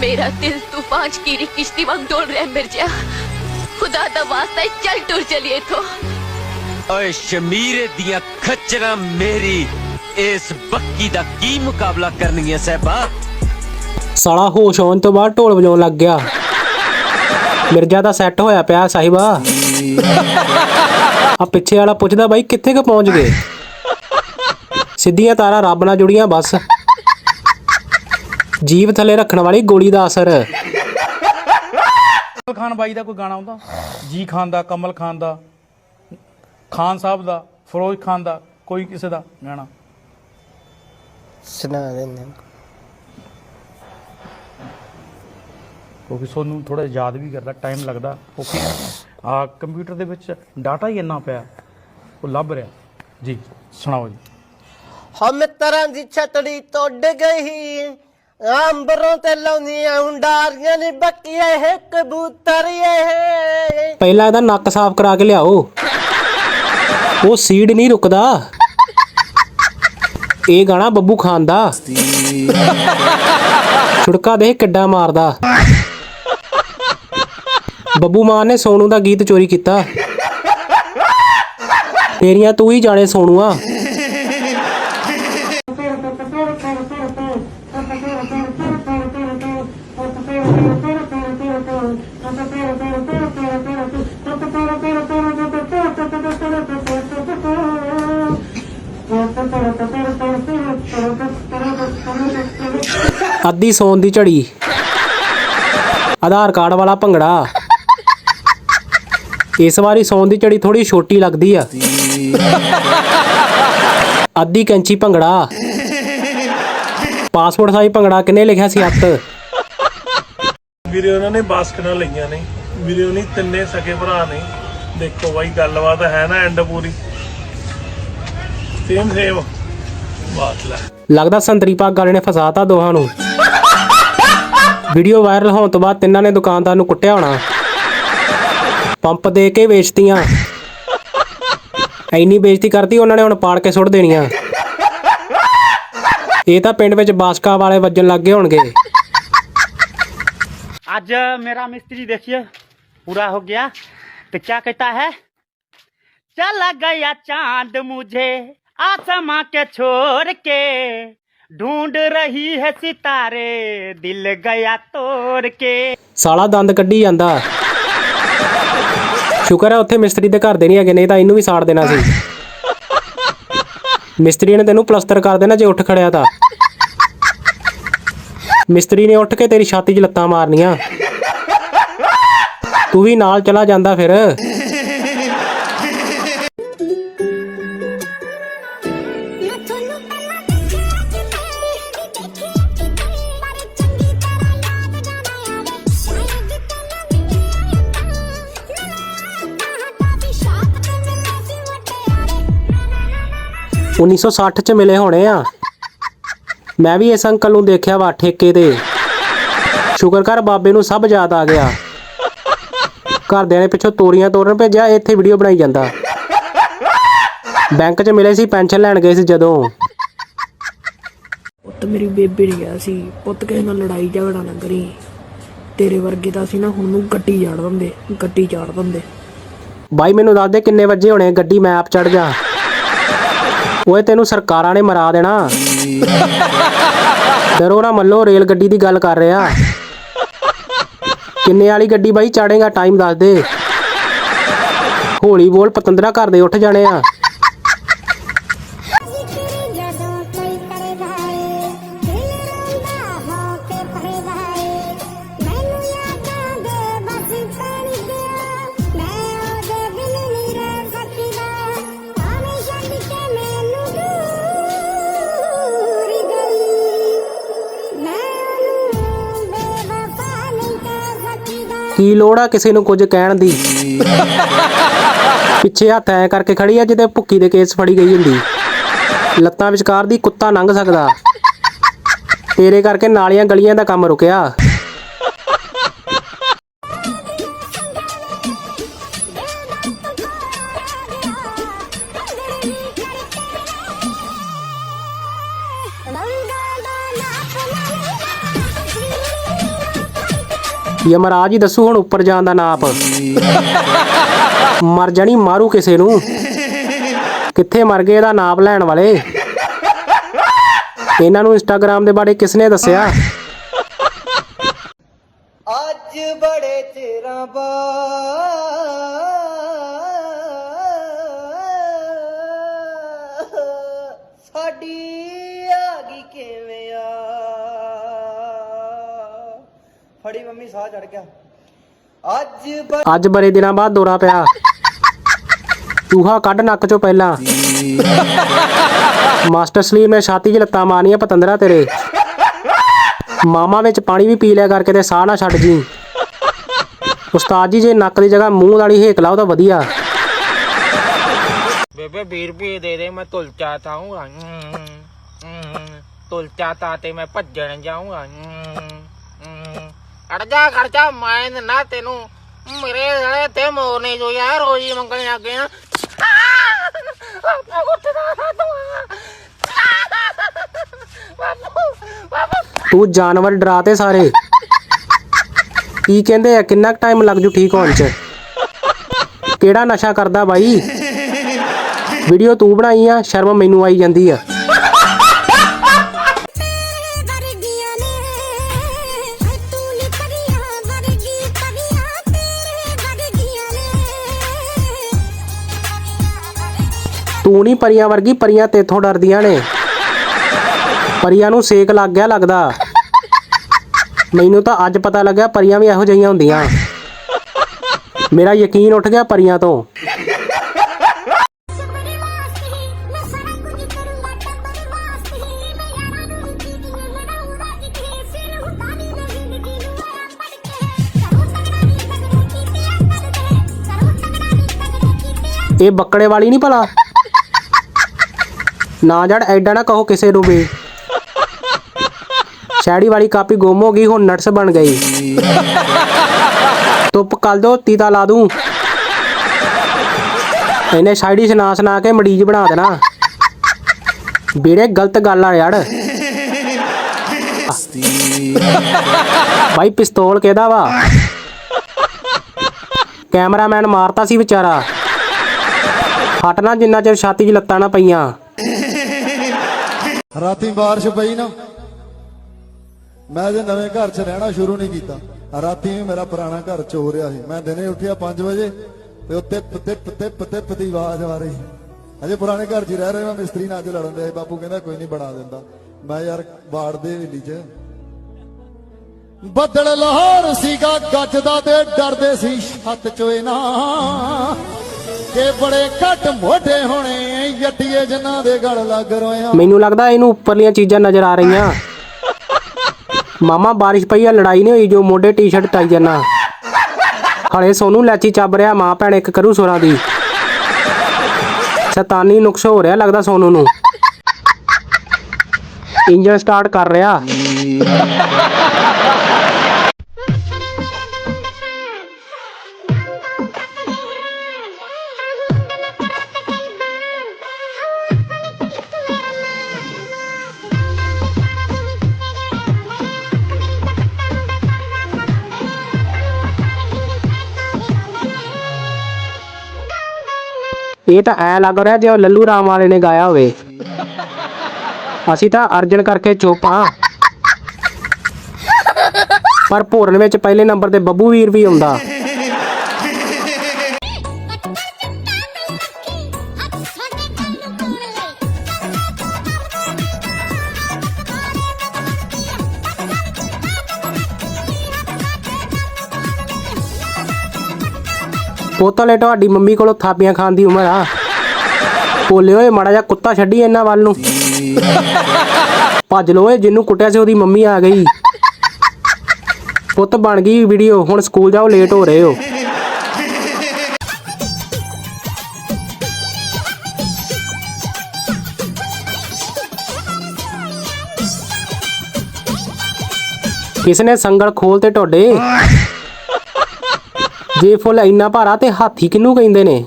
ਮੇਰਾ ਦਿਲ ਤੂਫਾਨ 'ਚ ਕੀਰੀ ਕਿਸ਼ਤੀ ਵਾਂਗ ਡੋਲ ਰਿਹਾ ਮਿਰਜ਼ਾ ਖੁਦਾ ਦਾ ਵਾਸਤਾ ਚੱਲ ਟੁਰ ਚਲੀਏ ਇੱਥੋਂ। ਓਏ ਸ਼ਮੀਰੇ ਦੀਆਂ ਖੱਚਰਾਂ ਮੇਰੀ ਇਸ ਬੱਕੀ ਦਾ ਕੀ ਮੁਕਾਬਲਾ ਕਰਨਗੀਆਂ ਸਹਿਬਾ? ਸਾਲਾ ਹੋਸ਼ ਆਉਣ ਤੋਂ ਬਾਅਦ ਢੋਲ ਵਜਾਉਣ ਲੱਗ ਗਿਆ। ਮਿਰਜ਼ਾ ਦਾ ਸੈੱਟ ਹੋਇਆ ਪਿਆ ਸਾਹਿਬਾ। ਆ ਪਿੱਛੇ ਵਾਲਾ ਪੁੱਛਦਾ ਬਾਈ ਕਿੱਥੇ ਕੁ ਪਹੁੰਚ ਗਏ? ਸਿੱਧੀਆਂ ਤਾਰਾਂ ਰੱਬ ਨਾਲ ਜੁੜੀਆਂ ਬਸ। ਜੀਵ ਥੱਲੇ ਰੱਖਣ ਵਾਲੀ ਗੋਲੀ ਦਾ ਅਸਰ। ਕਮਲ ਖਾਨ ਬਾਈ ਦਾ ਕੋਈ ਗਾਣਾ ਆਉਂਦਾ? ਜੀ ਖਾਨ ਦਾ ਕਮਲ ਖਾਨ ਦਾ ਖਾਨ ਸਾਹਿਬ ਦਾ ਫਿਰੋਜ਼ ਖਾਨ ਦਾ ਕੋਈ ਕਿਸੇ ਦਾ ਗਾਣਾ? ਸੁਣਾ ਦਿੰਦੇ ਕਿਉਂਕਿ ਤੁਹਾਨੂੰ ਥੋੜਾ ਯਾਦ ਵੀ ਕਰਦਾ ਟਾਈਮ ਲੱਗਦਾ। ਕਿਉਂਕਿ ਆ ਕੰਪਿਊਟਰ ਦੇ ਵਿੱਚ ਡਾਟਾ ਹੀ ਇੰਨਾ ਪਿਆ ਉਹ ਲੱਭ ਰਿਹਾ। ਜੀ ਸੁਣਾਓ ਜੀ। ਹਮ ਤਰ੍ਹਾਂ ਦੀ ਛਤੜੀ ਟੁੱਟ ਗਈ ਅੰਬਰੋਂ ਤੇ ਲਾਉਂਦੀਆਂ ਹੁੰਡਾਰੀਆਂ ਨੇ ਬੱਕੀਏ ਹੈ ਕਬੂਤਰੀਏ ਪਹਿਲਾਂ ਇਹਦਾ ਨੱਕ ਸਾਫ਼ ਕਰਾ ਕੇ ਲਿਆਓ। ਉਹ ਸੀਡ ਨਹੀਂ ਰੁਕਦਾ। ਇਹ ਗਾਣਾ ਬੱਬੂ ਖਾਨ ਦਾ। ਛੁੜਕਾ ਦੇ ਕਿੱਡਾ ਮਾਰਦਾ। ਬੱਬੂ ਮਾਨ ਨੇ ਸੋਨੂ ਦਾ ਗੀਤ ਚੋਰੀ ਕੀਤਾ। ਤੇਰੀਆਂ ਤੂੰ ਹੀ ਜਾਣੇ ਸੋਨੂਆ ਅੱਧੀ ਸੌਣ ਦੀ ਝੜੀ। ਆਧਾਰ ਕਾਰਡ ਵਾਲਾ ਭੰਗੜਾ। ਇਸ ਵਾਰੀ ਸੌਣ ਦੀ ਝੜੀ ਥੋੜੀ ਛੋਟੀ ਲੱਗਦੀ ਆ। ਅੱਧੀ ਕੈਂਚੀ ਭੰਗੜਾ। ਪਾਸਪੋਰਟ ਸਾਈਜ਼ ਭੰਗੜਾ ਕਿਨੇ ਲਿਖਿਆ ਸੀ? ਅੱਤ ਵੀਰੇ, ਉਹਨਾਂ ਨੇ ਬਾਸਕਟਾਂ ਲਈਆਂ ਨੇ। ਵੀਰੇ, ਉਹਨੀ ਤਿੰਨੇ ਸਕੇ ਭਰਾ ਨੇ। ਦੇਖੋ ਬਾਈ, ਗੱਲਬਾਤ ਹੈ ਨਾ ਐਂਡ ਪੂਰੀ। ਸੇਮ ਸੇਮ ਬਾਤ ਲੈ। ਲੱਗਦਾ ਸੰਤਰੀ ਪੱਗ ਵਾਲੇ ਨੇ ਫਸਾਤਾ ਦੋਹਾਂ ਨੂੰ। ਵੀਡੀਓ ਵਾਇਰਲ ਹੋਣ ਤੋਂ ਬਾਅਦ ਤਿੰਨਾਂ ਨੇ ਦੁਕਾਨਦਾਰ ਨੂੰ ਕੁੱਟਿਆ ਹੋਣਾ। ਪੰਪ ਦੇ ਕੇ ਵੇਚਤੀਆਂ। ਐਨੀ ਬੇਇੱਜ਼ਤੀ ਕਰਤੀ ਉਹਨਾਂ ਨੇ, ਹੁਣ ਪਾੜ ਕੇ ਸੁੱਟ ਦੇਣੀਆਂ। ਇਹ ਤਾਂ ਪਿੰਡ ਵਿੱਚ ਬਾਸਕਾ ਵਾਲੇ ਵੱਜਣ ਲੱਗ ਗਏ ਹੋਣਗੇ। आज मेरा मिस्त्री देखिए पूरा हो गया तो क्या कहता है चला गया चांद मुझे आसमां के छोड़ के ढूंढ रही है सितारे दिल गया तोड़ के ਸਾਲਾ ਦੰਦ ਕੱਢੀ ਜਾਂਦਾ ਸ਼ੁਕਰ ਹੈ ਉੱਥੇ ਮਿਸਤਰੀ ਦੇ ਘਰ ਦੇ ਨਹੀਂ ਹੈਗੇ ਨਹੀਂ ਤਾਂ ਇਹਨੂੰ ਵੀ ਸਾੜ ਦੇਣਾ ਸੀ ਮਿਸਤਰੀ ਨੇ ਤੈਨੂੰ ਪਲਸਤਰ ਕਰ ਦੇਣਾ ਜੇ ਉੱਠ ਖੜਿਆ ਤਾਂ ਮਿਸਤਰੀ ਨੇ ਉੱਠ ਕੇ ਤੇਰੀ ਛਾਤੀ 'ਚ ਲੱਤਾਂ ਮਾਰਨੀਆਂ। ਤੂੰ ਵੀ ਨਾਲ ਚਲਾ ਜਾਂਦਾ ਫਿਰ। ਮੈਂ ਤੁਹਾਨੂੰ ਪਹਿਲਾਂ ਦੇਖਿਆ ਕਿਤੇ ਦੇਖਿਆ ਕਿਤੇ ਮੈਂ ਵੀ ਇਸ ਅੰਕਲ ਨੂੰ ਦੇਖਿਆ ਵਾ ਠੇਕੇ ਤੇ। ਸ਼ੁਕਰ ਕਰ ਬਾਬੇ ਨੂੰ ਸਭ ਯਾਦ ਆ ਗਿਆ। ਘਰਦਿਆਂ ਨੇ ਪਿੱਛੋਂ ਤੋਰੀਆਂ ਤੋੜਨ ਭੇਜਿਆ ਇੱਥੇ ਵੀਡੀਓ ਬਣਾਈ ਜਾਂਦਾ। ਬੈਂਕ 'ਚ ਮਿਲੇ ਸੀ ਪੈਨਸ਼ਨ ਲੈਣ ਗਏ ਸੀ ਜਦੋਂ। ਪੁੱਤ ਮੇਰੀ ਬੇਬੇ ਨੇ ਕਿਹਾ ਸੀ। ਪੁੱਤ ਕਿਸੇ ਨਾਲ ਲੜਾਈ ਝਗੜਾ ਨਾ ਕਰੀ। ਤੇਰੇ ਵਰਗੇ ਤਾਂ ਸੀ ਨਾ ਹੁਣ ਨੂੰ ਗੱਡੀ ਝਾੜ ਦਿੰਦੇ ਗੱਡੀ ਝਾੜ ਦਿੰਦੇ। ਬਾਈ ਮੈਨੂੰ ਦੱਸ ਦੇ ਕਿੰਨੇ ਵਜੇ ਹੋਣੇ ਗੱਡੀ ਮੈਂ ਆਪ ਚੜ ਜਾ। ਓਏ ਤੈਨੂੰ ਸਰਕਾਰਾਂ ਨੇ ਮਰਾ ਦੇਣਾ। ਡਰੋ ਨਾ ਮੱਲੋ ਰੇਲ ਗੱਡੀ ਦੀ ਗੱਲ ਕਰ ਰਿਹਾ। ਕਿੰਨੇ ਵਾਲੀ ਗੱਡੀ ਬਾਈ, ਚਾੜੇਗਾ ਟਾਈਮ ਦੱਸ ਦੇ। ਹੌਲੀ ਬੋਲ, ਪਤੰਦਰਾ ਘਰ ਦੇ ਉੱਠ ਜਾਣੇ ਆ। ਕੀ ਲੋੜ ਆ ਕਿਸੇ ਨੂੰ ਕੁਝ ਕਹਿਣ ਦੀ? ਪਿੱਛੇ ਹੱਥ ਐ ਕਰਕੇ ਖੜੀ ਆ ਜਿੱਤੇ ਭੁੱਕੀ ਦੇ ਕੇਸ ਫੜੀ ਗਈ ਹੁੰਦੀ। ਲੱਤਾਂ ਵਿਚਕਾਰ ਦੀ ਕੁੱਤਾ ਲੰਘ ਸਕਦਾ। ਤੇਰੇ ਕਰਕੇ ਨਾਲੀਆਂ ਗਲੀਆਂ ਦਾ ਕੰਮ ਰੁਕਿਆ। ਰੰਗਾਂ ਦਾ ਨਾਪ ਲੈ ਯਮਰਾਜ ਹੀ ਦੱਸੂ ਹੁਣ ਉੱਪਰ ਜਾਣ ਦਾ ਨਾਪ। ਮਰ ਜਾਣੀ ਮਾਰੂ ਕਿਸੇ ਨੂੰ। ਕਿੱਥੇ ਮਰ ਗਏ ਇਹਦਾ ਨਾਪ ਲੈਣ ਵਾਲੇ? ਇਹਨਾਂ ਨੂੰ ਇੰਸਟਾਗ੍ਰam ਦੇ ਬਾਰੇ ਕਿਸਨੇ ਦੱਸਿਆ? ਅੱਜ ਬੜੇ ਚਿਰਾਂ ਬਾਅਦ ਸਾਹ ਅੱਜ ਬਰੇ ਦਿਨਾਂ ਬਾਅਦ ਦੌਰਾ ਪਿਆ। ਚੂਹਾ ਕੱਢ ਨੱਕ ਚੋਂ ਪਹਿਲਾਂ। ਮਾਸਟਰ ਸਲੀਮ ਨੇ ਛਾਤੀ 'ਚ ਲੱਤਾਂ ਮਾਰੀਆਂ ਪਤੰਦਰਾ ਤੇਰੇ। ਮਾਮਾ ਵਿੱਚ ਪਾਣੀ ਵੀ ਪੀ ਲਿਆ ਕਰਕੇ ਤੇ ਸਾਹ ਨਾ ਛੱਡ ਜੀ। ਉਸਤਾਦ ਜੀ ਜੇ ਨੱਕ ਦੀ ਜਗ੍ਹਾ ਮੂੰਹ ਵਾਲੀ ਹੇਕ ਲਾਓ ਤਾਂ ਵਧੀਆ। ਬੇਬੇ 20 ਰੁਪਏ ਦੇ ਦੇ ਮੈਂ ਤੁਲਚਾ ਤਾਉਂਗਾ ਤੁਲਚਾ ਤਾ ਮੈਂ ਭੱਜਣ ਜਾਊਂਗਾ। ਖੜ ਜਾ ਖੜ ਜਾ, ਮੈਂ ਦਿੰਦਾ ਤੈਨੂੰ ਮੇਰੇ ਜਿਹੜੇ ਤੇ ਮੋਰਨੇ ਜੋ ਯਾਰ ਰੋਜੀ ਮੰਗਣ ਲੱਗੇ ਆ। ਤੂੰ। ਜਾਨਵਰ ਡਰਾ ਤੇ ਸਾਰੇ। ਕੀ ਕਹਿੰਦੇ ਆ, ਕਿੰਨਾ ਟਾਈਮ ਲੱਗ ਜੂ ਠੀਕ ਹੋਣ ਚ? ਕਿਹੜਾ ਨਸ਼ਾ ਕਰਦਾ ਬਾਈ? ਵੀਡੀਓ ਤੂੰ ਬਣਾਈ ਆ, ਸ਼ਰਮ ਮੈਨੂੰ ਆਈ ਜਾਂਦੀ ਆ। ਤੂੰ ਨਹੀਂ ਪਰੀਆਂ ਵਰਗੀ, ਪਰੀਆਂ ਤੇਥੋਂ ਡਰਦੀਆਂ ਨੇ। ਪਰੀਆਂ ਨੂੰ ਸੇਕ ਲੱਗ ਗਿਆ ਲੱਗਦਾ। ਮੈਨੂੰ ਤਾਂ ਅੱਜ ਪਤਾ ਲੱਗਾ ਪਰੀਆਂ ਵੀ ਇਹੋ ਜਿਹੀਆਂ ਹੁੰਦੀਆਂ। ਮੇਰਾ ਯਕੀਨ ਉੱਠ ਗਿਆ ਪਰੀਆਂ ਤੋਂ। ਇਹ ਬੱਕੜੇ ਵਾਲੀ ਨਹੀਂ ਭਲਾ? ਨਾ ਜੜ, ਐਡਾ ਨਾ ਕਹੋ ਕਿਸੇ ਨੂੰ ਵੀ। ਸ਼ੈੜੀ ਵਾਲੀ ਕਾਪੀ ਗੁੰਮ ਹੋ ਗਈ, ਹੁਣ ਨਟਸ ਬਣ ਗਈ। ਧੁੱਪ ਕੱਲ ਦੋ ਤੀਤਾ ਲਾ ਦੂੰ। ਇਹਨੇ ਸ਼ਾਇਰੀ ਸੁਣਾ ਸੁਣਾ ਕੇ ਮਰੀਜ਼ ਬਣਾ ਦੇਣਾ। ਵੀਰੇ, ਗਲਤ ਗੱਲ ਆ ਯਾਰ। ਭਾਈ ਪਿਸਤੌਲ ਕਿਹਦਾ ਵਾ? ਕੈਮਰਾਮੈਨ ਮਾਰਤਾ ਸੀ ਵਿਚਾਰਾ। ਹਟਣਾ ਜਿੰਨਾ ਚਿਰ ਛਾਤੀ 'ਚ ਲੱਤਾਂ ਨਾ ਪਈਆਂ। ਰਾਤੀ ਬਾਰਿਸ਼ ਪਈ ਨਾ, ਮੈਂ ਜੇ ਨਵੇਂ ਘਰ 'ਚ ਰਹਿਣਾ ਸ਼ੁਰੂ ਨਹੀਂ ਕੀਤਾ, ਰਾਤੀ ਵੀ ਮੇਰਾ ਪੁਰਾਣਾ ਘਰ ਚੋ ਰਿਹਾ ਸੀ। ਮੈਂ ਦਿਨੇ ਉੱਠਿਆ 5 ਵਜੇ ਤੇ ਉੱਤੇ ਪਤੇ ਪਤੇ ਪਤੇ ਪਤੀ ਆਵਾਜ਼ ਆ ਰਹੀ। ਅਜੇ ਪੁਰਾਣੇ ਘਰ 'ਚ ਰਹਿ ਰਹੇ ਮੈਂ, ਮਿਸਤਰੀ ਨਾਲ ਅੱਜ ਲੜਨ ਦੇ ਬਾਪੂ ਕਹਿੰਦਾ ਕੋਈ ਨਹੀਂ ਬਣਾ ਦਿੰਦਾ। ਮੈਂ ਯਾਰ ਬਾੜ ਦੇ ਹਵੇਲੀ 'ਚ। ਬੱਦਲ ਲਾਹੌਰ ਸੀਗਾ ਗੱਜਦਾ ਤੇ ਡਰਦੇ ਸੀ ਛੱਤ ਚੋਏ ਨਾ। ਕਿ ਬੜੇ ਘੱਟ ਮੋਢੇ ਹੋਣੇ ਯੱਟੀਏ ਜਿਨ੍ਹਾਂ ਦੇ ਗਲ ਲੱਗ ਰੋਇਆ ਮੈਨੂੰ ਲੱਗਦਾ ਇਹਨੂੰ ਉੱਪਰਲੀਆਂ ਚੀਜ਼ਾਂ ਨਜ਼ਰ ਆ ਰਹੀਆਂ। ਮਾਮਾ, ਬਾਰਿਸ਼ ਪਈ ਆ, ਲੜਾਈ ਨਹੀਂ ਹੋਈ, ਜੋ ਮੋਢੇ ਟੀ-ਸ਼ਰਟ ਟਾਈ ਜਾਣਾ ਹਲੇ ਸੋਨੂੰ ਲੈਚੀ ਚੱਬ ਰਿਹਾ, ਮਾਂ ਭੈਣ ਇੱਕ ਕਰੂ ਸੁਰਾਂ ਦੀ। ਸ਼ੈਤਾਨੀ ਨੁਕਸ ਹੋ ਰਿਹਾ, ਲੱਗਦਾ ਸੋਨੂੰ ਨੂੰ। ਇੰਜਨ ਸਟਾਰਟ ਕਰ ਰਿਹਾ। ਇਹ ਤਾਂ ਐ ਲੱਗ ਰਿਹਾ ਜਿਵੇਂ ਲੱਲੂ ਰਾਮ ਵਾਲੇ ਨੇ ਗਾਇਆ ਹੋਵੇ। ਅਸੀਂ ਤਾਂ ਅਰਜਨ ਕਰਕੇ ਚੁੱਪ ਆ। ਪਰ ਭੋਰਨ ਵਿੱਚ ਪਹਿਲੇ ਨੰਬਰ ਤੇ ਬੱਬੂ ਵੀਰ ਵੀ ਆਉਂਦਾ। ਪੋਤਲੇ ਤੁਹਾਡੀ ਮੰਮੀ ਕੋਲੋਂ ਥਾਪੀਆਂ ਖਾਣ ਦੀ ਉਮਰ ਆ। ਬੋਲੇ ਓਏ, ਮਾੜਾ ਜਿਹਾ ਕੁੱਤਾ ਛੱਡੀ ਇਹਨਾਂ ਵੱਲ ਨੂੰ। ਭੱਜ ਲੋ ਓਏ, ਜਿੰਨੂੰ ਕੁੱਟਿਆ ਸੀ ਉਹਦੀ ਮੰਮੀ ਆ ਗਈ। ਪੁੱਤ ਬਣ ਗਈ ਵੀਡੀਓ, ਹੁਣ ਸਕੂਲ ਜਾਓ ਲੇਟ ਹੋ ਰਹੇ ਹੋ। ਕਿਸ ਨੇ ਸੰਗਲ ਖੋਲ ਤੇ ਟੋਡੇ ਜੇ ਫੁੱਲ ਇੰਨਾ ਭਾਰਾ ਤੇ ਹਾਥੀ ਕਿਹਨੂੰ ਕਹਿੰਦੇ ਨੇ?